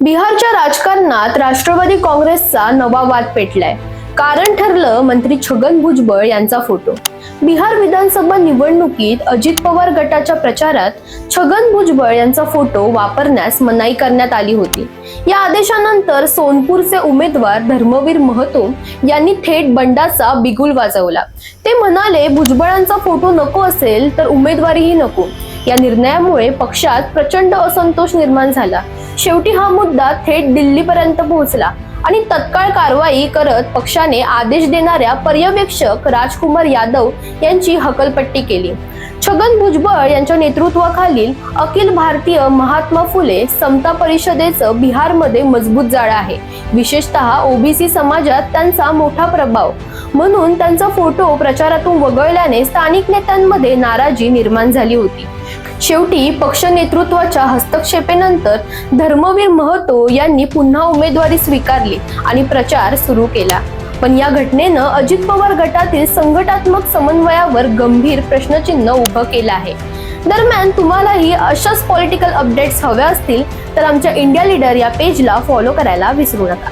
बिहारच्या राजकारणात राष्ट्रवादी काँग्रेसचा नवा वाद पेटलाय. कारण ठरलं मंत्री छगन भुजबळ यांचा फोटो. बिहार विधानसभा निवडणुकीत अजित पवार गटाच्या प्रचारात छगन भुजबळ यांचा फोटो वापरण्यास मनाई करण्यात आली होती. या आदेशानंतर सोनपूरचे उमेदवार धर्मवीर महतो यांनी थेट बंडाचा बिगुल वाजवला. ते म्हणाले भुजबळांचा फोटो नको असेल तर उमेदवारीही नको. या निर्णयामुळे पक्षात प्रचंड असंतोष निर्माण झाला. शेवटी हा मुद्दा थेट दिल्लीपर्यंत पोहोचला आणि तत्काळ कारवाई करत पक्षाने आदेश देणाऱ्या पर्यवेक्षक राजकुमार यादव यांची हकलपट्टी केली. छगन भुजबळ यांच्या नेतृत्वाखालील अखिल भारतीय महात्मा फुले समता परिषदेचं बिहारमध्ये मजबूत जाळं आहे. विशेषतः ओबीसी समाजात त्यांचा मोठा प्रभाव. म्हणून त्यांचा फोटो प्रचारातून वगळल्याने स्थानिक नेत्यांमध्ये नाराजी निर्माण झाली होती. शेवटी पक्ष नेतृत्वाच्या हस्तक्षेपेनंतर धर्मवीर महतो यांनी पुन्हा उमेदवारी स्वीकारली आणि प्रचार सुरू केला. पण या घटनेनं अजित पवार गटातील संघटात्मक समन्वयावर गंभीर प्रश्नचिन्ह उभं केलं आहे. दरम्यान तुम्हालाही अशाच पॉलिटिकल अपडेट्स हव्या असतील तर आमच्या इंडिया लीडर या पेजला फॉलो करायला विसरू नका.